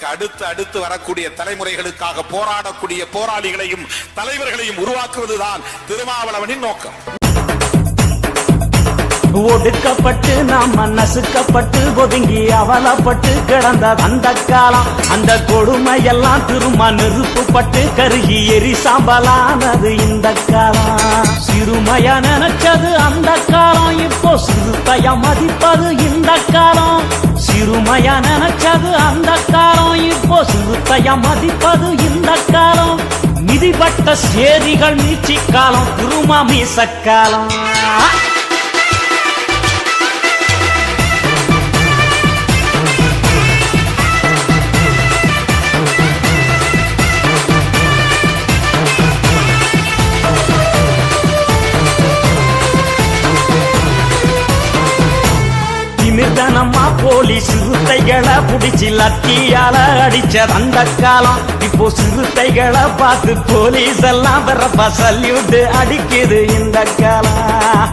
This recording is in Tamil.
எனக்கு அடுத்து அடுத்து வரக்கூடிய தலைமுறைகளுக்காக போராடக்கூடிய போராளிகளையும் தலைவர்களையும் உருவாக்குவதுதான் திருமாவளவனின் நோக்கம். ஒடுக்கப்பட்டு நாம நசுக்கப்பட்டு ஒதுங்கி அவலப்பட்டு கிடந்த அந்த காலம் அந்த கொடுமையெல்லாம் திரும்ப நெருப்புப்பட்டு கருகி எரி சாம்பலானது இந்த காலம். சிறுமையா நினைச்சது அந்த காலம் இப்போ சிறுத்தைய மதிப்பது இந்த காலம். பெருமையா நினைச்சது அந்த காலம். இப்போ சிறுத்தைய மதிப்பது இந்த காலம். மிதிப்பட்ட சேதிகள் நீச்சி காலம் திருமா மீசக்காலம் போலீஸ் சிறுத்தைகளை புடிச்சு லத்தியால அடிச்ச அந்த காலம். இப்போ சிறுத்தைகளை பார்த்து போலீஸ் எல்லாம் வரப்ப சல்யூட் அடிக்குது இந்த காலம்.